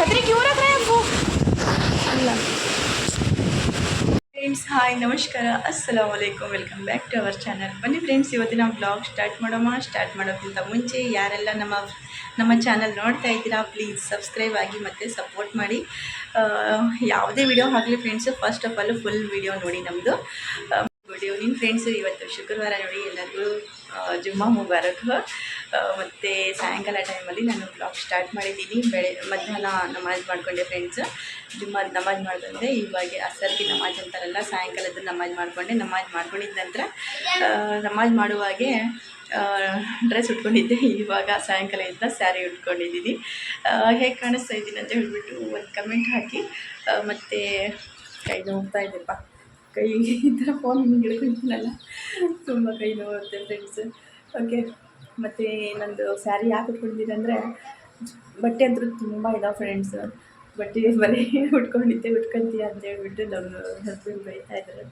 ಛತ್ರಿಗೆ ಇವರತ್ರ ಇಲ್ಲ friends hi ನಮಸ್ಕಾರ. ಅಸ್ಸಲಾಮ್ ವಲೈಕಮ್ welcome back to our channel ಬನ್ನಿ ಫ್ರೆಂಡ್ಸ್ ಇವತ್ತಿನ ಬ್ಲಾಗ್ ಸ್ಟಾರ್ಟ್ ಮಾಡೋಮ್ಮ ಸ್ಟಾರ್ಟ್ ಮಾಡೋಕ್ಕಿಂತ ಮುಂಚೆ ಯಾರೆಲ್ಲ ನಮ್ಮ ನಮ್ಮ ಚಾನಲ್ ನೋಡ್ತಾ ಇದ್ದೀರಾ ಪ್ಲೀಸ್ ಸಬ್ಸ್ಕ್ರೈಬ್ ಆಗಿ ಮತ್ತು ಸಪೋರ್ಟ್ ಮಾಡಿ. ಯಾವುದೇ ವಿಡಿಯೋ ಆಗಲಿ friends first of all full video ನೋಡಿ ನಮ್ಮದು ಗುಡ್ ಈವ್ನಿಂಗ್ ಫ್ರೆಂಡ್ಸು ಇವತ್ತು ಶುಕ್ರವಾರ ನೋಡಿ ಎಲ್ಲರಿಗೂ ಜುಮ್ಮಾ ಮುಬಾರಕ್. ಮತ್ತು ಸಾಯಂಕಾಲ ಟೈಮಲ್ಲಿ ನಾನು ಬ್ಲಾಗ್ ಸ್ಟಾರ್ಟ್ ಮಾಡಿದ್ದೀನಿ. ಬೆಳೆ, ಮಧ್ಯಾಹ್ನ ನಮಾಜ್ ಮಾಡಿಕೊಂಡೆ ಫ್ರೆಂಡ್ಸ್ ಜುಮ್ಮಾ ನಮಾಜ್ ಮಾಡಿಕೊಂಡೆ. ಇವಾಗ ಅಸರ್ಗೆ ನಮಾಜ್ ಅಂತಾರಲ್ಲ ಸಾಯಂಕಾಲದ ನಮಾಜ್ ಮಾಡಿಕೊಂಡೆ. ನಮಾಜ್ ಮಾಡ್ಕೊಂಡಿದ್ದ ನಂತರ ನಮಾಜ್ ಮಾಡುವಾಗೆ ಡ್ರೆಸ್ ಉಟ್ಕೊಂಡಿದ್ದೆ. ಇವಾಗ ಸಾಯಂಕಾಲದಿಂದ ಸ್ಯಾರಿ ಉಟ್ಕೊಂಡಿದ್ದೀನಿ. ಹೇಗೆ ಕಾಣಿಸ್ತಾ ಇದ್ದೀನಿ ಅಂತ ಹೇಳ್ಬಿಟ್ಟು ಒಂದು ಕಮೆಂಟ್ ಹಾಕಿ. ಮತ್ತು, ಕೈ ನೋಡ್ತಾ ಇದ್ದೆಪ್ಪ ಕೈ ಈ ಥರ ಫೋನ್ ಹಿಂಗೆ ಹಿಡ್ಕೊಂತೀನಲ್ಲ ತುಂಬ ಕೈ ನೋಡುತ್ತೆ ಫ್ರೆಂಡ್ಸ್ ಓಕೆ ಮತ್ತು ನಂದು ಸ್ಯಾರಿ ಯಾಕೆ ಉಟ್ಕೊಂಡಿದ್ದೀನಿ ಅಂದರೆ, ಬಟ್ಟೆ ಅಂತೂ ತುಂಬ ಇದಾವೆ ಫ್ರೆಂಡ್ಸ್ ಬಟ್ಟೆ ಮನೆ ಉಟ್ಕೊಂಡಿದ್ದೆ, ಉಟ್ಕೊಂತೀಯ ಅಂತ ಹೇಳ್ಬಿಟ್ಟು ನಮ್ಮ ಹಸ್ಬೆಂಡ್ ಬೈತಾ ಇದ್ದಾರೆ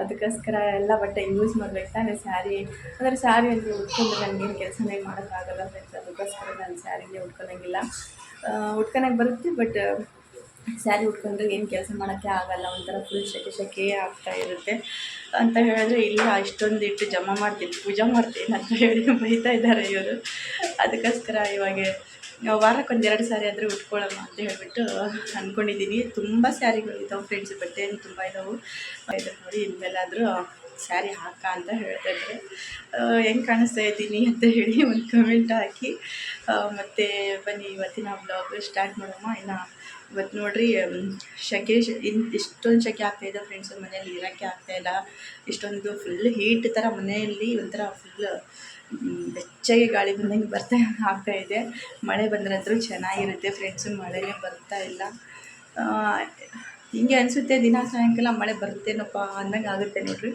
ಅದಕ್ಕೋಸ್ಕರ ಎಲ್ಲ ಬಟ್ಟೆ ಯೂಸ್ ಮಾಡ್ಬೇಕು ತಾನೇ ಸ್ಯಾರಿ ಅಂದರೆ ಸ್ಯಾರಿ ಅಂದರೆ ಉಟ್ಕೊಂಡು ನನಗೇನು ಕೆಲಸನೇ ಮಾಡೋಕ್ಕಾಗಲ್ಲ ಫ್ರೆಂಡ್ಸ್ ಅದಕ್ಕೋಸ್ಕರ ನಾನು ಸ್ಯಾರಿಗೆ ಉಟ್ಕೊಳಂಗಿಲ್ಲ. ಉಟ್ಕೊಳಕ್ಕೆ ಬರುತ್ತೆ ಬಟ್ ಸ್ಯಾರಿ ಉಟ್ಕೊಂಡ್ರೆ ಏನು ಕೆಲಸ ಮಾಡೋಕ್ಕೆ ಆಗಲ್ಲ, ಒಂಥರ ಫುಲ್ ಶೆಕೆ ಶೆಕೆ ಆಗ್ತಾ ಇರುತ್ತೆ. ಅಂತ ಹೇಳಿದ್ರೆ, ಇಲ್ಲ, ಇಷ್ಟೊಂದು ಇಟ್ಟು ಜಮಾ ಮಾಡ್ತೀನಿ, ಪೂಜೆ ಮಾಡ್ತೀನಿ ಅಂತ ಹೇಳಿ ಬೈತಾ ಇದ್ದಾರೆ ಇವರು. ಅದಕ್ಕೋಸ್ಕರ ಇವಾಗ ವಾರಕ್ಕೆ ಒಂದೆರಡು ಸಾರಿ ಆದರೆ ಉಟ್ಕೊಳ್ಳೋಣ ಅಂತ ಹೇಳಿಬಿಟ್ಟು ಅಂದ್ಕೊಂಡಿದ್ದೀನಿ ತುಂಬ ಸ್ಯಾರಿಗಳು ಇದ್ದಾವೆ ಫ್ರೆಂಡ್ಸ್ ಬಟ್ಟೆ ಏನು ತುಂಬ ಇದ್ದಾವೆ ಇದು ನೋಡಿ, ಇನ್ಮೇಲಾದರೂ ಸ್ಯಾರಿ ಹಾಕ ಅಂತ ಹೇಳ್ತಾ ಇದ್ದಾರೆ. ಹೆಂಗೆ ಕಾಣಿಸ್ತಾ ಇದ್ದೀನಿ ಅಂತ ಹೇಳಿ ಒಂದು ಕಮೆಂಟ್ ಹಾಕಿ. ಮತ್ತು ಬನ್ನಿ ಇವತ್ತಿನ ಬ್ಲಾಗ್ ಸ್ಟಾರ್ಟ್ ಮಾಡೋಣ. ಇನ್ನು ಇವತ್ತು ನೋಡ್ರಿ ಸೆಕೆ ಇಷ್ಟೊಂದು ಸೆಕೆ ಆಗ್ತಾಯಿದೆ ಫ್ರೆಂಡ್ಸ್ ಮನೇಲಿ, ಇರೋಕ್ಕೆ ಇಲ್ಲ. ಇಷ್ಟೊಂದು ಫುಲ್ ಹೀಟ್ ಥರ ಮನೆಯಲ್ಲಿ ಒಂಥರ ಫುಲ್ ಬೆಚ್ಚಗೆ ಗಾಳಿ ಬಂದಂಗೆ ಬರ್ತಾ ಆಗ್ತಾ ಇದೆ. ಮಳೆ ಬಂದ್ರಂತೂ ಚೆನ್ನಾಗಿರುತ್ತೆ ಫ್ರೆಂಡ್ಸು ಮಳೆನೇ ಬರ್ತಾ ಇಲ್ಲ. ಹಿಂಗೆ ಅನಿಸುತ್ತೆ ದಿನ ಸಾಯಂಕಾಲ ಮಳೆ ಬರುತ್ತೇನಪ್ಪ ಅಂದಂಗೆ ಆಗುತ್ತೆ ನೋಡ್ರಿ.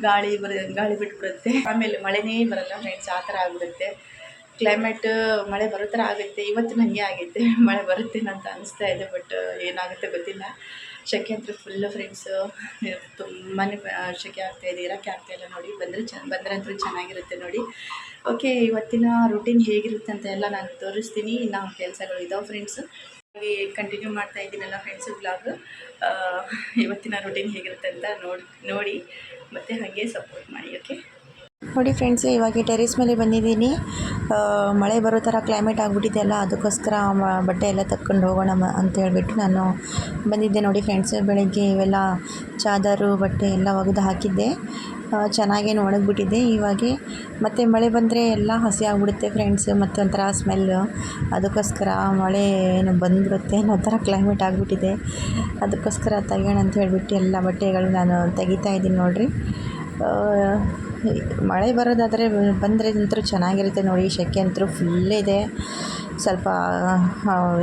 ಗಾಳಿ ಬರ, ಗಾಳಿ ಬಿಟ್ಬಿಡುತ್ತೆ. ಆಮೇಲೆ ಮಳೆನೇ ಬರಲ್ಲ ಫ್ರೆಂಡ್ಸ್ ಆ ಥರ ಆಗಿಬಿಡುತ್ತೆ ಕ್ಲೈಮೇಟ್ ಮಳೆ ಬರೋ ಥರ ಆಗುತ್ತೆ. ಇವತ್ತು ನನಗೆ ಆಗೈತೆ ಮಳೆ ಬರುತ್ತೇನೋ ಅಂತ ಅನಿಸ್ತಾ ಇದೆ ಬಟ್ ಏನಾಗುತ್ತೆ ಗೊತ್ತಿಲ್ಲ. ಸೆಕೆ ಅಂತೂ ಫುಲ್ಲು ಫ್ರೆಂಡ್ಸು ತುಂಬಾ ಸೆಕೆ ಆಗ್ತಾಯಿದೆ ಇರೋಕ್ಕೆ ಆಗ್ತಾಯಿಲ್ಲ ನೋಡಿ. ಬಂದರೆ ಚ, ಬಂದರೆ ಅಂತೂ ಚೆನ್ನಾಗಿರುತ್ತೆ ನೋಡಿ. ಓಕೆ ಇವತ್ತಿನ ರೂಟೀನ್ ಹೇಗಿರುತ್ತೆ ಅಂತ ಎಲ್ಲ ನಾನು ತೋರಿಸ್ತೀನಿ. ಇನ್ನು ಕೆಲಸಗಳು ಇದಾವೆ ಫ್ರೆಂಡ್ಸು ಹಾಗೆ ಕಂಟಿನ್ಯೂ ಮಾಡ್ತಾ ಇದ್ದೀನಲ್ಲ ಫ್ರೆಂಡ್ಸು ಬ್ಲಾಗ್ ಇವತ್ತಿನ ರೂಟೀನ್ ಹೇಗಿರುತ್ತೆ ಅಂತ ನೋಡಿ ನೋಡಿ. ಮತ್ತು ಹಾಗೆ ಸಪೋರ್ಟ್ ಮಾಡಿ ಓಕೆ ನೋಡಿ ಫ್ರೆಂಡ್ಸ್ ಇವಾಗ ಟೆರೇಸ್ ಮೇಲೆ ಬಂದಿದ್ದೀನಿ. ಮಳೆ ಬರೋ ಥರ ಕ್ಲೈಮೇಟ್ ಆಗಿಬಿಟ್ಟಿದೆ ಅಲ್ಲ, ಅದಕ್ಕೋಸ್ಕರ ಬಟ್ಟೆ ಎಲ್ಲ ತಕ್ಕೊಂಡು ಹೋಗೋಣ ಅಂತ ಹೇಳಿಬಿಟ್ಟು ನಾನು ಬಂದಿದ್ದೆ ನೋಡಿ ಫ್ರೆಂಡ್ಸ್ ಬೆಳಗ್ಗೆ ಇವೆಲ್ಲ ಚಾದರು, ಬಟ್ಟೆ ಎಲ್ಲ ಒಗೆದು ಹಾಕಿದ್ದೆ. ಚೆನ್ನಾಗೇನು ಒಣಗಿಬಿಟ್ಟಿದೆ. ಇವಾಗೆ ಮತ್ತು ಮಳೆ ಬಂದರೆ ಎಲ್ಲ ಹಸಿ ಆಗಿಬಿಡುತ್ತೆ ಫ್ರೆಂಡ್ಸ್ ಮತ್ತು ಒಂಥರ ಸ್ಮೆಲ್ಲು ಅದಕ್ಕೋಸ್ಕರ ಮಳೆ ಏನು ಬಂದ್ಬಿಡುತ್ತೆ ಅನ್ನೋ ಥರ ಕ್ಲೈಮೇಟ್ ಆಗಿಬಿಟ್ಟಿದೆ. ಅದಕ್ಕೋಸ್ಕರ ತೆಗಿಯೋಣ ಅಂತ ಹೇಳಿಬಿಟ್ಟು ಎಲ್ಲ ಬಟ್ಟೆಗಳು ನಾನು ತೆಗಿತಾ ಇದ್ದೀನಿ ನೋಡಿರಿ. ಮಳೆ ಬರೋದಾದರೆ ಬಂದರೆ ಅಂತೂ ಚೆನ್ನಾಗಿರುತ್ತೆ ನೋಡಿ ಸೆಕೆ ಅಂತೂ ಫುಲ್ ಇದೆ. ಸ್ವಲ್ಪ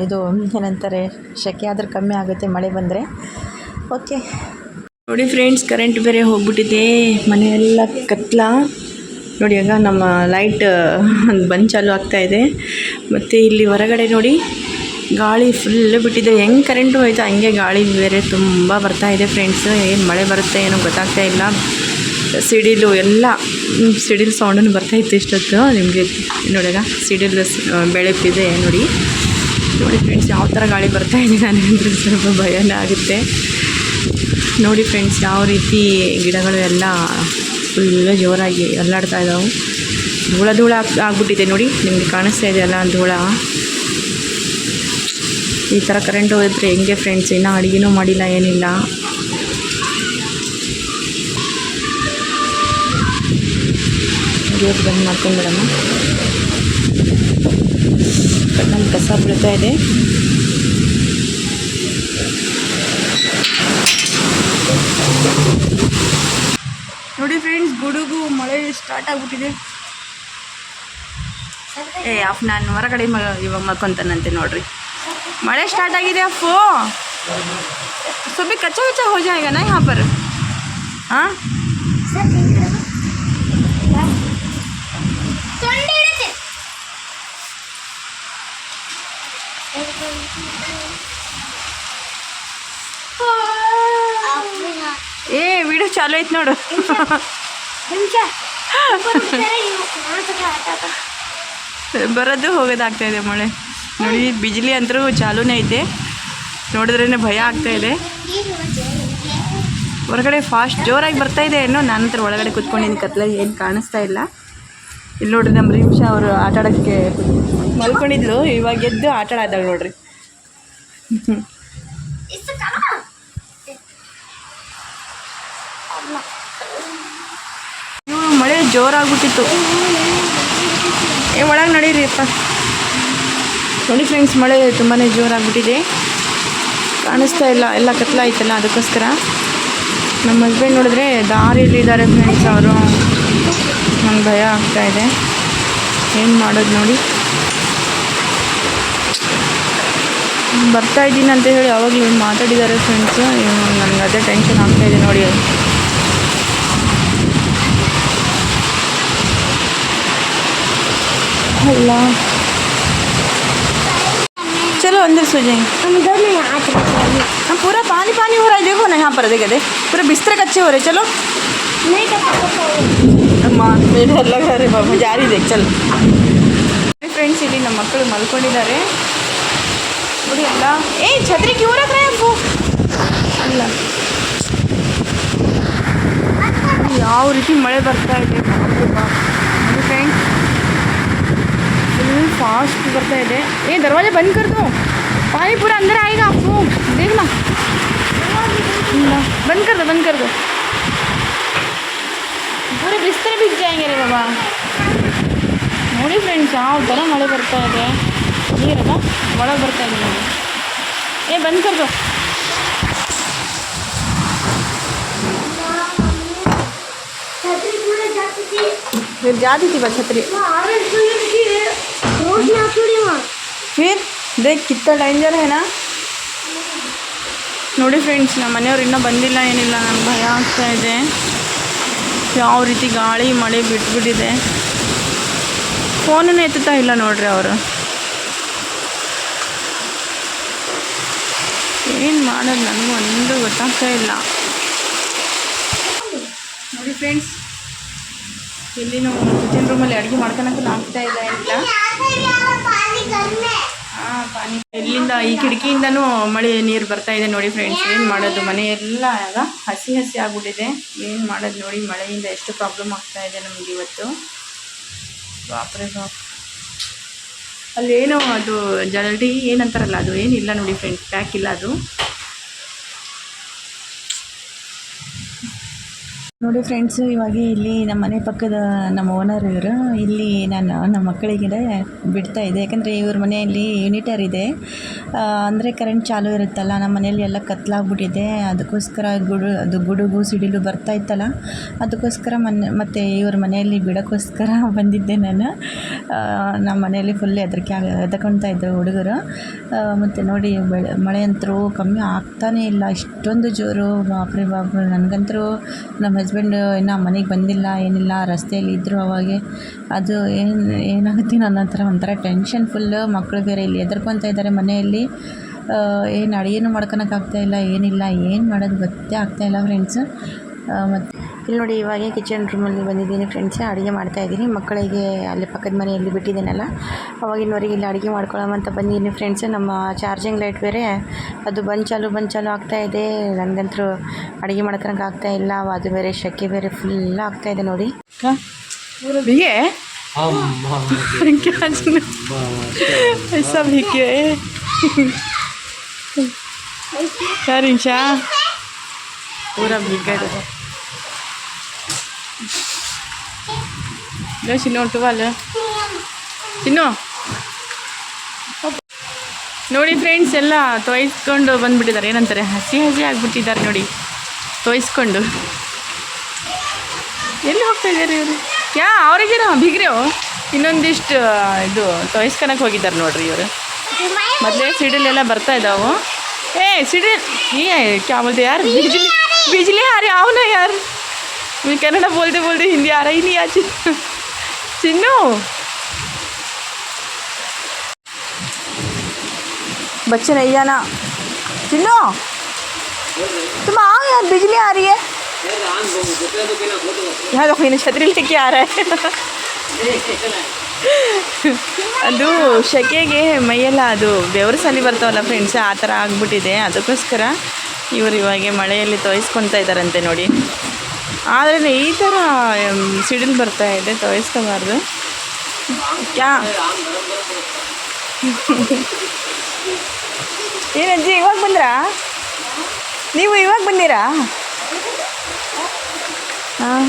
ಇದು, ಏನಂತಾರೆ ಸೆಕೆ ಆದರೆ ಕಮ್ಮಿ ಆಗುತ್ತೆ ಮಳೆ ಬಂದರೆ. ಓಕೆ ನೋಡಿ ಫ್ರೆಂಡ್ಸ್ ಕರೆಂಟ್ ಬೇರೆ ಹೋಗ್ಬಿಟ್ಟಿದೆ. ಮನೆಯೆಲ್ಲ ಕತ್ಲ. ನೋಡಿ, ಆಗ ನಮ್ಮ ಲೈಟ್ ಬಂದ್ ಚಾಲು ಆಗ್ತಾ ಇದೆ. ಮತ್ತು ಇಲ್ಲಿ ಹೊರಗಡೆ ನೋಡಿ, ಗಾಳಿ ಫುಲ್ ಬಿಟ್ಟಿದೆ. ಹೆಂಗೆ ಕರೆಂಟು ಹೋಯ್ತು? ಹಂಗೆ ಗಾಳಿ ಬೇರೆ ತುಂಬ ಬರ್ತಾ ಇದೆ ಫ್ರೆಂಡ್ಸ್ ಏನು ಮಳೆ ಬರುತ್ತೆ, ಏನೋ ಗೊತ್ತಾಗ್ತಾ ಇಲ್ಲ. ಸಿಡಿಲು ಎಲ್ಲ ಸಿಡಿಲು ಸೌಂಡನ್ನು ಬರ್ತಾ ಇತ್ತು ಇಷ್ಟೊತ್ತು. ನಿಮಗೆ ನೋಡಿದ ಸಿಡಿಲು ಬೆಳಕಿದೆ ನೋಡಿ. ನೋಡಿ ಫ್ರೆಂಡ್ಸ್ ಯಾವ ಥರ ಗಾಳಿ ಬರ್ತಾ ಇದೆ ನನಗೆ ಸ್ವಲ್ಪ ಭಯನೇ ಆಗುತ್ತೆ. ನೋಡಿ ಫ್ರೆಂಡ್ಸ್ ಯಾವ ರೀತಿ ಗಿಡಗಳು ಎಲ್ಲ ಫುಲ್ಲು ಜೋರಾಗಿ ಅಲ್ಲಾಡ್ತಾ ಇದ್ದಾವೆ ಧೂಳ ಧೂಳ ಆಗ್, ಆಗ್ಬಿಟ್ಟಿದೆ ನೋಡಿ, ನಿಮಗೆ ಕಾಣಿಸ್ತಾ ಇದೆಯಲ್ಲ ಧೂಳ? ಈ ಥರ ಕರೆಂಟ್ ಹೋಗಿದ್ರೆ ಹೆಂಗೆ ಫ್ರೆಂಡ್ಸ್ ಇನ್ನೂ ಅಡುಗೆನೂ ಮಾಡಿಲ್ಲ ಏನಿಲ್ಲ. ಜೋರು ಬಂದ್ ಮಾಡ್ಕೊಂಡ್ಬಿಡಮ್ಮ ನಮ್ಮ ಕಸ ಬೀಳ್ತಾ ಇದೆ. ನೋಡಿ ಫ್ರೆಂಡ್ಸ್ ಗುಡುಗು, ಮಳೆ ಸ್ಟಾರ್ಟ್ ಆಗ್ಬಿಟ್ಟಿದೆ. ಏ, ಆಫ್, ನಾನು ಹೊರಗಡೆ ಇವಾಗ ಮಲ್ಕೊತಾನಂತೆ ನೋಡ್ರಿ. ಮಳೆ ಸ್ಟಾರ್ಟ್ ಆಗಿದೆ ಅಫು ಸುಮ್ಮನೆ ಕಚ್ಚಾ ಕಚ್ಚಾ, ಹೋಜ ಈಗ, ನಾ ಹಾಂ ಏ ವಿಡಿಯೋ ಚಾಲು ಐತೆ ನೋಡು. ಬರೋದು ಹೋಗೋದಾಗ್ತಾ ಇದೆ ಮಳೆ. ನೋಡಿ, ಬಿಜ್ಲಿ ಅಂತರೂ ಚಾಲೂನೇ ಐತೆ. ನೋಡಿದ್ರೇ ಭಯ ಆಗ್ತಾ ಇದೆ. ಹೊರಗಡೆ ಫಾಸ್ಟ್ ಜೋರಾಗಿ ಬರ್ತಾ ಇದೆ. ಏನೋ ನಾನು ಹತ್ರ ಒಳಗಡೆ ಕುತ್ಕೊಂಡಿದ್ದೀನಿ. ಕತ್ಲ ಏನು ಕಾಣಿಸ್ತಾ ಇಲ್ಲ. ಇಲ್ಲಿ ನೋಡ್ರಿ ನಮ್ಮ ರಿಮಿಷಾ ಅವರು ಆಟ ಆಡೋಕ್ಕೆ ಮಲ್ಕೊಂಡಿದ್ಲು. ಇವಾಗ ಎದ್ದು ಆಟ ಆಡಾದಳು ನೋಡ್ರಿ. ಜೋರಾಗ್ಬಿಟ್ಟಿತ್ತು. ಏ, ಒಳಗೆ ನಡೀರಿ ಅಪ್ಪ. ನೋಡಿ ಫ್ರೆಂಡ್ಸ್ ಮಳೆ ತುಂಬಾ ಜೋರಾಗ್ಬಿಟ್ಟಿದೆ. ಕಾಣಿಸ್ತಾ ಇಲ್ಲ, ಎಲ್ಲ ಕತ್ಲಾಯ್ತಲ್ಲ ಅದಕ್ಕೋಸ್ಕರ. ನಮ್ಮ ಹಸ್ಬೆಂಡ್ ನೋಡಿದ್ರೆ ದಾರಿಯಲ್ಲಿದ್ದಾರೆ ಫ್ರೆಂಡ್ಸ್ ಅವರು. ನಂಗೆ ಭಯ ಆಗ್ತಾ ಇದೆ. ಏನು ಮಾಡೋದು ನೋಡಿ. ಬರ್ತಾ ಇದ್ದೀನಿ ಅಂತ ಹೇಳಿ ಅವಾಗಲೂ ಮಾತಾಡಿದ್ದಾರೆ ಫ್ರೆಂಡ್ಸು ನನಗೆ ಅದೇ ಟೆನ್ಷನ್ ಆಗ್ತಾಯಿದೆ ನೋಡಿ. ಅಲ್ಲ चलो अंदर सो जाएंगे हम दो में हाथ हम पूरा पानी पानी हो रहा है देखो ना यहाँ पर देखे दे पूरे बिस्तर कच्चे हो रहे चलो माँ मुझे डर लग रहा है बाबू जारी देख चल फ्रेंड्स ಇಲ್ಲಿ ನಮ್ಮ ಮಕ್ಕಳು ಮಲ್ಕೊಂಡಿದ್ದಾರೆ ನೋಡಿ ಅಲ್ಲ ಏ ಛತ್ರಿ ಕ್ಯೂ ರख रहे हैं वो ಅಲ್ಲ ಯಾವ ರೀತಿ ಮಳೆ ಬರ್ತಾ ಇದೆ फुल फास्ट ಬರ್ತಾ ಇದೆ ಏ दरवाजा बंद कर दो पानी पूरा अंदर आएगा आपको देखना बंद कर दो बंद कर दो पूरे बिस्तर भीग जाएंगे रे बाबा ನೋಡಿ ಫ್ರೆಂಡ್ಸ್ ಯಾವ ಥರ ಮಳೆ ಬರ್ತಾ ಇದೆ ನೀರಲ್ಲ ಒಳಗೆ ಬರ್ತಾ ಇದೆ ನೋಡಿ ಏ ಬಂದ್ ಕರ್ದು छतरी पूरे जाती थी फिर जाती थी बस छतरी वहाँ ऑरेंज कलर की रोशनी आती रही वहाँ फिर देख कितना ಡೇಂಜರ್ है ना ನೋಡಿ ಫ್ರೆಂಡ್ಸ್ ನಮ್ಮ ಮನೆಯವ್ರು ಇನ್ನೂ ಬಂದಿಲ್ಲ ಏನಿಲ್ಲ ನನಗೆ ಭಯ ಆಗ್ತಾ ಇದೆ ಯಾವ ರೀತಿ ಗಾಳಿ ಮಳೆ ಬಿಟ್ಬಿಟ್ಟಿದೆ ಫೋನನ್ನು ಎತ್ತುತ್ತಾ ಇಲ್ಲ ನೋಡ್ರಿ ಅವರು ಏನು ಮಾಡೋದು ನನಗೂ ಒಂದು ಗೊತ್ತಾಗ್ತಾ ಇಲ್ಲ ನೋಡಿ ಫ್ರೆಂಡ್ಸ್ ಇಲ್ಲಿ ನಾವು ಕಿಚನ್ ರೂಮಲ್ಲಿ ಅಡುಗೆ ಮಾಡ್ಕೊಳಕ್ಕೆ ಆಗ್ತಾ ಇಲ್ಲ ಏನಿಲ್ಲ ಪಾನಿ. ಇಲ್ಲಿಂದ ಈ ಕಿಟಕಿಯಿಂದನೂ ಮಳೆ ನೀರು ಬರ್ತಾ ಇದೆ ನೋಡಿ ಫ್ರೆಂಡ್ಸ್ ಏನು ಮಾಡೋದು? ಮನೆಯೆಲ್ಲ ಆಗ ಹಸಿ ಹಸಿ ಆಗ್ಬಿಟ್ಟಿದೆ. ಏನು ಮಾಡೋದು ನೋಡಿ? ಮಳೆಯಿಂದ ಎಷ್ಟು ಪ್ರಾಬ್ಲಮ್ ಆಗ್ತಾ ಇದೆ ನಮಗೆ ಇವತ್ತು. ಬಾಪ್ರೆ ಬಾಪ್. ಅಲ್ಲೇನೋ ಅದು ಜಲ್ಡಿ ಏನಂತಾರಲ್ಲ, ಅದು ಏನಿಲ್ಲ ನೋಡಿ ಫ್ರೆಂಡ್ಸ್ ಪ್ಯಾಕ್ ಇಲ್ಲ ಅದು. ನೋಡಿ ಫ್ರೆಂಡ್ಸ್ ಇವಾಗ ಇಲ್ಲಿ ನಮ್ಮ ಮನೆ ಪಕ್ಕದ ನಮ್ಮ ಓನರ್ ಇವರು. ಇಲ್ಲಿ ನಾನು ನಮ್ಮ ಮಕ್ಕಳಿಗೆ ಬಿಡ್ತಾ ಇದ್ದೆ ಯಾಕಂದರೆ ಇವ್ರ ಮನೆಯಲ್ಲಿ ಯೂನಿಟರ್ ಇದೆ. ಅಂದರೆ ಕರೆಂಟ್ ಚಾಲು ಇರುತ್ತಲ್ಲ, ನಮ್ಮ ಮನೆಯಲ್ಲಿ ಎಲ್ಲ ಕತ್ಲಾಗ್ಬಿಟ್ಟಿದೆ. ಅದಕ್ಕೋಸ್ಕರ ಗುಡು, ಅದು ಗುಡುಗು, ಸಿಡಿಲು ಬರ್ತಾ ಇತ್ತಲ್ಲ, ಅದಕ್ಕೋಸ್ಕರ ಮನೆ, ಮತ್ತು ಇವ್ರ ಮನೆಯಲ್ಲಿ ಬಿಡೋಕ್ಕೋಸ್ಕರ ಬಂದಿದ್ದೆ ನಾನು. ನಮ್ಮ ಮನೆಯಲ್ಲಿ ಫುಲ್ ಹೆದರಿಕೆ ಆಗ ಹೆದರ್ಕೊಳ್ತಾ ಇದ್ದರು ಹುಡುಗರು. ಮತ್ತು ನೋಡಿ, ಬೆಳೆ, ಮಳೆ ಕಮ್ಮಿ ಆಗ್ತಾನೇ ಇಲ್ಲ. ಇಷ್ಟೊಂದು ಜೋರು, ಬಾಪ್ರೆ ಬಾಪ್ರಿ ನನಗಂತರೂ ನಮ್ಮ ಹಸ್ಬೆಂಡ್ ಇನ್ನೂ ಮನೆಗೆ ಬಂದಿಲ್ಲ, ಏನಿಲ್ಲ, ರಸ್ತೆಯಲ್ಲಿ ಇದ್ದರು ಅವಾಗೆ. ಅದು ಏನು, ಏನಾಗುತ್ತೆ ನನ್ನ ಹತ್ರ? ಒಂಥರ ಟೆನ್ಷನ್ ಫುಲ್ಲು ಮಕ್ಕಳು ಬೇರೆ ಇಲ್ಲಿ ಹೆದರ್ಕೊತಾ ಇದ್ದಾರೆ ಮನೆಯಲ್ಲಿ. ಏನು ಅಡುಗೆನೂ ಮಾಡ್ಕೊಳಕ್ಕಾಗ್ತಾಯಿಲ್ಲ ಏನಿಲ್ಲ, ಏನು ಮಾಡೋದು ಗೊತ್ತೇ ಆಗ್ತಾ ಇಲ್ಲ ಫ್ರೆಂಡ್ಸು ಮತ್ತು ಇಲ್ಲಿ ನೋಡಿ ಇವಾಗ ಕಿಚನ್ ರೂಮಲ್ಲಿ ಬಂದಿದ್ದೀನಿ ಫ್ರೆಂಡ್ಸ್ ಅಡುಗೆ ಮಾಡ್ತಾಯಿದ್ದೀನಿ ಮಕ್ಕಳಿಗೆ ಅಲ್ಲಿ ಪಕ್ಕದ ಮನೆಯಲ್ಲಿ ಬಿಟ್ಟಿದ್ದೀನಲ್ಲ ಅವಾಗಿನವರೆಗೆ ಇಲ್ಲಿ ಅಡುಗೆ ಮಾಡ್ಕೊಳ್ಳೋಣ ಅಂತ ಬಂದಿದ್ದೀನಿ ಫ್ರೆಂಡ್ಸ್ ನಮ್ಮ ಚಾರ್ಜಿಂಗ್ ಲೈಟ್ ಬೇರೆ ಅದು ಬಂದ್ ಚಾಲು ಬಂದ್ ಚಾಲು ಆಗ್ತಾ ಇದೆ ನನಗಂತೂ ಅಡುಗೆ ಮಾಡ್ಕೊಳಕ್ಕೆ ಆಗ್ತಾ ಇಲ್ಲ ಅದು ಬೇರೆ ಶೆಕೆ ಬೇರೆ ಫುಲ್ ಆಗ್ತಾ ಇದೆ ನೋಡಿ ಬಿಗೆ सब भीगे क्या रिंशा पूरा भीग ലോ ചിന്നു ഒട്ട് ಚಿನ್ನು ನೋಡಿ ಫ್ರೆಂಡ್ಸ್ ಎಲ್ಲ ತೊಯ್ಸ್ಕೊಂಡು ಬಂದುಬಿಟ್ಟಿದ್ದಾರೆ ಏನಂತಾರೆ ಹಸಿ ಹಸಿ ಆಗಿಬಿಟ್ಟಿದ್ದಾರೆ ನೋಡಿ ತೊಯ್ಸ್ಕೊಂಡು ಎಲ್ಲಿ ಹೋಗ್ತಾ ಇದ್ದಾರೆ ಇವರು ಯಾ ಅವರಿಗೇನೋ ಬಿಗ್ರೋ ಇನ್ನೊಂದಿಷ್ಟು ಇದು ತೊಯ್ಸ್ಕೊಳಕ್ಕೆ ಹೋಗಿದ್ದಾರೆ ನೋಡಿರಿ ಇವರು ಮೊದಲೇ ಸಿಡಿಲೆಲ್ಲ ಬರ್ತಾ ಇದ್ದಾವು ಏ ಸಿಡಿಲ್ ಈ ಕ್ಯಾಮಲ್ದು ಯಾರು ಬಿಜ್ಲಿ ಬಿಜ್ಲಿ ಹಾರಿ ಅವನ ಯಾರು ಕನ್ನಡ ಬೋಲ್ದೆ ಬೋಲ್ದೆ ಹಿಂದಿ ಯಾರ ಇಲ್ಲಿ ಆಚೆ हिंदी आ रही नहीं आज चिन्नू बच्चे नहीं जाना चिन्नू तुम आओ यार बिजली आ रही है यहाँ देखो इन्हें छतरी लेके आ रहा है ಅದು ಸೆಕೆಗೆ ಮೈಯೆಲ್ಲ ಅದು ಬೆವರು ಸಲಿ ಬರ್ತಾವಲ್ಲ ಫ್ರೆಂಡ್ಸ್ ಆ ಥರ ಆಗ್ಬಿಟ್ಟಿದೆ ಅದಕ್ಕೋಸ್ಕರ ಇವರು ಇವಾಗ ಮಳೆಯಲ್ಲಿ ತೋಯಿಸ್ಕೊತಾ ಇದ್ದಾರಂತೆ ನೋಡಿ ಆದರೆ ಈ ಥರ ಸಿಡಿಲು ಬರ್ತಾ ಇದೆ ತೋರಿಸ್ಕೋಬಾರ್ದು ಯಾ. ಏನಜ್ಜಿ ಇವಾಗ ಬಂದ್ರಾ? ನೀವು ಇವಾಗ ಬಂದಿರಾ? ಹಾಂ.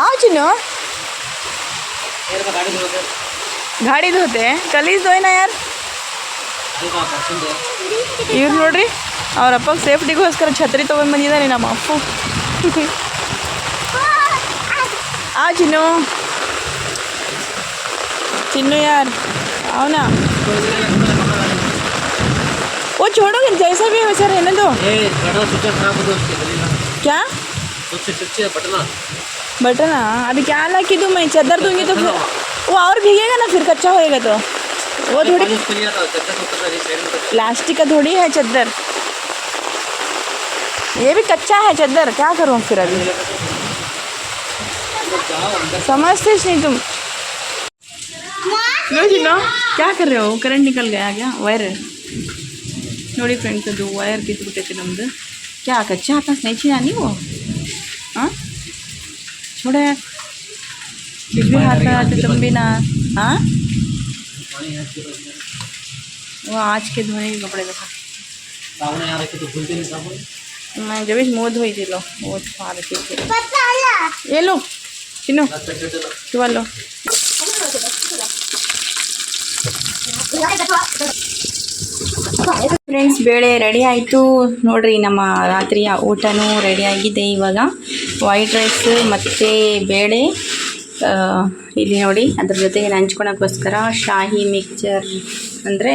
ಆಚುನು ಗಾಡಿ ಧೋತೆ ಕಲೀಸ್ ದೋಯ್ನಾ ಯಾರು? ಇವ್ರು ನೋಡ್ರಿ. ಅವ್ರ ಅಪ್ಪಗೆ ಸೇಫ್ಟಿಗೋಸ್ಕರ ಛತ್ರಿ ತೊಗೊಂಡು ಬಂದಿದ್ದಾನೆ ನಮ್ಮ ಅಪ್ಪು ಆ ಚಿನ್ನು ಚಿನ್ನು ಯಾರ್ ಅವನಾ वो छोड़ो जैसा भी हो सर रहने दो ए बटन स्विच खराब हो गया उसके गले में क्या स्विच स्विच बटन बटन अभी क्या हालांकि दूँ मैं चादर दूंगी तो फिर वो और भीगेगा ना फिर कच्चा होएगा तो वो थोड़ी पानी उसको लिया था चद्दर को उतर रही साइड में तो प्लास्टिक का थोड़ी है चादर ये भी कच्चा है चादर क्या करूँ फिर अभी समझते नहीं तुम लो जी लो क्या कर रहे हो करंट निकल गया क्या वायर ನೋಡಿ ಫ್ರೆಂಡ್ಸ್ ಅದು ವೈರ್ ಬಿದ್ದುಬಿಟ್ಟೈತೆ ನಮ್ಮದು ಕ್ಯಾ ಕಚ್ಚಾ ಹಾತ ಸ್ನೇಹಿತ ನೀವು ಹಾಂ छोड़े फिर भी हाथ में आते तुम भी ना हाँ पानी यहाँ से बस वो आज के धोने के कपड़े देखो साबुन यहाँ रखे तो भूलते नहीं साबुन ನಾನು ಜವೀಶ್ ಮೂವತ್ತು ಹೋಯ್ತಿಲ್ಲ ಮೂವತ್ತು ಪಾರ್ಟಿಗೆ ಎಲ್ಲೋ? ತಿನ್ನು ಇವಲ್ಲೋ ಫ್ರೆಂಡ್ಸ್ ಬೇಳೆ ರೆಡಿ ಆಯಿತು. ನೋಡಿರಿ ನಮ್ಮ ರಾತ್ರಿಯ ಊಟನೂ ರೆಡಿ ಆಗಿದೆ ಇವಾಗ. ವೈಟ್ ರೈಸ್ ಮತ್ತು ಬೇಳೆ. ಇಲ್ಲಿ ನೋಡಿ, ಅದ್ರ ಜೊತೆಗೆ ನಂಚ್ಕೊಳಕ್ಕೋಸ್ಕರ ಶಾಹಿ ಮಿಕ್ಚರ್ ಅಂದರೆ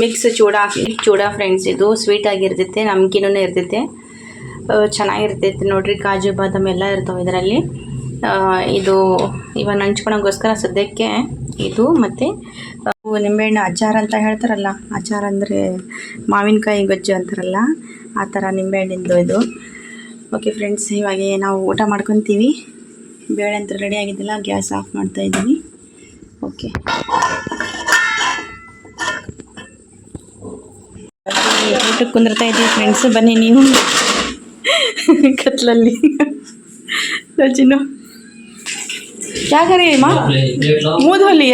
ಮಿಕ್ಸ್ ಚೂಡ ಚೂಡ ಫ್ರೆಂಡ್ಸ್ ಇದು ಸ್ವೀಟ್ ಆಗಿರ್ತೈತೆ ನಮ್ಕಿನೂ ಇರ್ತೈತೆ ಚೆನ್ನಾಗಿರ್ತೈತೆ ನೋಡಿರಿ, ಕಾಜು, ಬಾದಾಮ್ ಎಲ್ಲ ಇರ್ತಾವೆ ಇದರಲ್ಲಿ. ಇದು ಇವಾಗ ನಂಚ್ಕೊಳಕ್ಕೋಸ್ಕರ ಸದ್ಯಕ್ಕೆ ಇದು ಮತ್ತು ನಿಂಬೆಹಣ್ಣು, ಅಚಾರ ಅಂತ ಹೇಳ್ತಾರಲ್ಲ, ಅಚಾರ ಅಂದರೆ ಮಾವಿನಕಾಯಿ ಗೊಜ್ಜು ಅಂತಾರಲ್ಲ, ಆ ಥರ ನಿಂಬೆಹಣ್ಣಿಂದು ಇದು. ಓಕೆ ಫ್ರೆಂಡ್ಸ್ ಇವಾಗ ನಾವು ಊಟ ಮಾಡ್ಕೊತೀವಿ. ಬೇಳೆ ಅಂತ ರೆಡಿ ಆಗಿದ್ದಿಲ್ಲ ಗ್ಯಾಸ್ ಆಫ್ ಮಾಡ್ತಾ ಇದ್ದೀನಿ. ಓಕೆ ಊಟಕ್ಕೆ ಕುಂದಿರ್ತಾ ಇದ್ದೀವಿ ಫ್ರೆಂಡ್ಸ್ ಬನ್ನಿ ನೀವು. ಕತ್ಲಲ್ಲಿ. ರಚಿನು ಯಾಕರಿ ಅಮ್ಮ ಮೂದೋಲಿ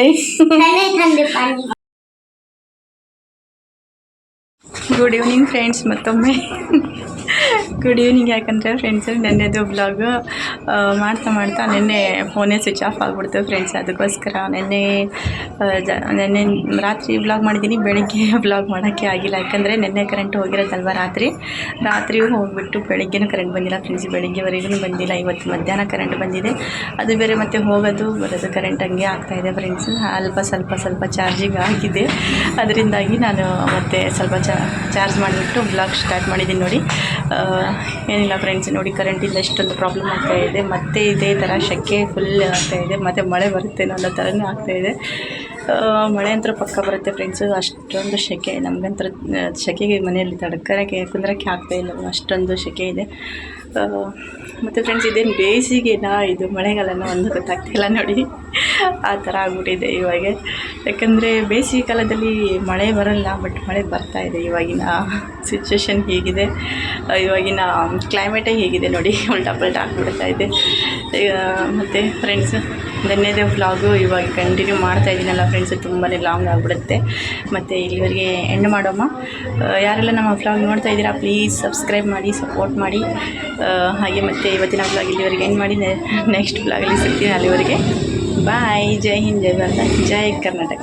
ಗುಡ್ ಈವ್ನಿಂಗ್ ಫ್ರೆಂಡ್ಸ್ ಮತ್ತೊಮ್ಮೆ. ಗುಡ್ ಈವ್ನಿಂಗ್ ಯಾಕಂದರೆ ಫ್ರೆಂಡ್ಸ್ ನೆನ್ನೆದು ಬ್ಲಾಗ್ ಮಾಡ್ತಾ ಮಾಡ್ತಾ ನೆನ್ನೆ ಫೋನೇ ಸ್ವಿಚ್ ಆಫ್ ಆಗಿಬಿಡ್ತು ಫ್ರೆಂಡ್ಸ್ ಅದಕ್ಕೋಸ್ಕರ. ನಿನ್ನೆ ನಿನ್ನೆ ರಾತ್ರಿ ಬ್ಲಾಗ್ ಮಾಡಿದ್ದೀನಿ, ಬೆಳಗ್ಗೆ ಬ್ಲಾಗ್ ಮಾಡೋಕ್ಕೆ ಆಗಿಲ್ಲ. ಯಾಕಂದರೆ ನಿನ್ನೆ ಕರೆಂಟ್ ಹೋಗಿರೋದಲ್ವ ರಾತ್ರಿ? ರಾತ್ರಿಯೂ ಹೋಗಿಬಿಟ್ಟು ಬೆಳಗ್ಗೆನೂ ಕರೆಂಟ್ ಬಂದಿಲ್ಲ ಫ್ರೆಂಡ್ಸ್ ಬೆಳಗ್ಗೆವರೆಗೂ ಬಂದಿಲ್ಲ. ಇವತ್ತು ಮಧ್ಯಾಹ್ನ ಕರೆಂಟ್ ಬಂದಿದೆ. ಅದು ಬೇರೆ ಮತ್ತೆ ಹೋಗೋದು, ಬರೋದು ಕರೆಂಟ್ ಹಂಗೆ ಆಗ್ತಾಯಿದೆ ಫ್ರೆಂಡ್ಸ್ ಅಲ್ಪ ಸ್ವಲ್ಪ ಸ್ವಲ್ಪ ಚಾರ್ಜಿಂಗ್ ಆಗಿದೆ. ಅದರಿಂದಾಗಿ ನಾನು ಮತ್ತೆ ಸ್ವಲ್ಪ ಚಾರ್ಜ್ ಮಾಡಿಬಿಟ್ಟು ಬ್ಲಾಗ್ ಸ್ಟಾರ್ಟ್ ಮಾಡಿದ್ದೀನಿ ನೋಡಿ. ಏನಿಲ್ಲ ಫ್ರೆಂಡ್ಸ್ ನೋಡಿ ಕರೆಂಟಿಂದ ಎಷ್ಟೊಂದು ಪ್ರಾಬ್ಲಮ್ ಆಗ್ತಾಯಿದೆ ಮತ್ತೆ ಇದೇ ಥರ ಶೆಕೆ ಫುಲ್ ಆಗ್ತಾಯಿದೆ ಮತ್ತು ಮಳೆ ಬರುತ್ತೇನೋ ಅನ್ನೋ ಥರನೂ ಆಗ್ತಾಯಿದೆ ಮಳೆ ಅಂತ ಪಕ್ಕ ಬರುತ್ತೆ ಫ್ರೆಂಡ್ಸು ಅಷ್ಟೊಂದು ಸೆಕೆ ನಮಗಂತ್ರ ಸೆಕೆಗೆ ಮನೆಯಲ್ಲಿ ತಡ್ಕರಕ್ಕೆ, ಕುಂದ್ರಕ್ಕೆ ಇಲ್ಲ ಅಷ್ಟೊಂದು ಸೆಕೆ ಇದೆ. ಮತ್ತು ಫ್ರೆಂಡ್ಸ್ ಇದೇನು ಬೇಸಿಗೆನಾ ಇದು? ಮಳೆಗಾಲನ ಒಂದು ಗೊತ್ತಾಗ್ತಿಲ್ಲ ನೋಡಿ. ಆ ಥರ ಆಗ್ಬಿಟ್ಟಿದೆ ಇವಾಗ. ಯಾಕಂದರೆ ಬೇಸಿಗೆ ಕಾಲದಲ್ಲಿ ಮಳೆ ಬರಲ್ಲ ಬಟ್ ಮಳೆ ಬರ್ತಾ ಇದೆ ಇವಾಗಿನ ಸಿಚುವೇಶನ್ ಹೀಗಿದೆ. ಇವಾಗಿನ ಕ್ಲೈಮೇಟೇ ಹೀಗಿದೆ ನೋಡಿ. ಉಲ್ಟಾ ಪಲ್ಟಾ ಆಗ್ಬಿಡ್ತಾ ಇದೆ. ಮತ್ತು ಫ್ರೆಂಡ್ಸ್ ನೆನ್ನೆದೇ ವ್ಲಾಗು ಇವಾಗ ಕಂಟಿನ್ಯೂ ಮಾಡ್ತಾ ಇದ್ದೀನಲ್ಲ ಫ್ರೆಂಡ್ಸ್ ತುಂಬಾ ಲಾಂಗ್ ಆಗಿಬಿಡುತ್ತೆ. ಮತ್ತು ಇಲ್ಲಿವರೆಗೆ ಎಂಡ್ ಮಾಡೋಮ್ಮ. ಯಾರೆಲ್ಲ ನಮ್ಮ ವ್ಲಾಗ್ ನೋಡ್ತಾ ಇದ್ದೀರಾ ಪ್ಲೀಸ್ ಸಬ್ಸ್ಕ್ರೈಬ್ ಮಾಡಿ ಸಪೋರ್ಟ್ ಮಾಡಿ. ಹಾಗೆ ಮತ್ತು ಇವತ್ತಿನ ವ್ಲಾಗ್ ಇಲ್ಲಿವರೆಗೆ ಎಂಡ್ ಮಾಡಿ. ನೆಕ್ಸ್ಟ್ ವ್ಲಾಗಲ್ಲಿ ಸಿಗ್ತೀನಿ ಅಲ್ಲಿವರೆಗೆ. ಬಾಯ್ ಜೈ ಹಿಂದ್, ಜೈ ಭಾರತ, ಜೈ ಕರ್ನಾಟಕ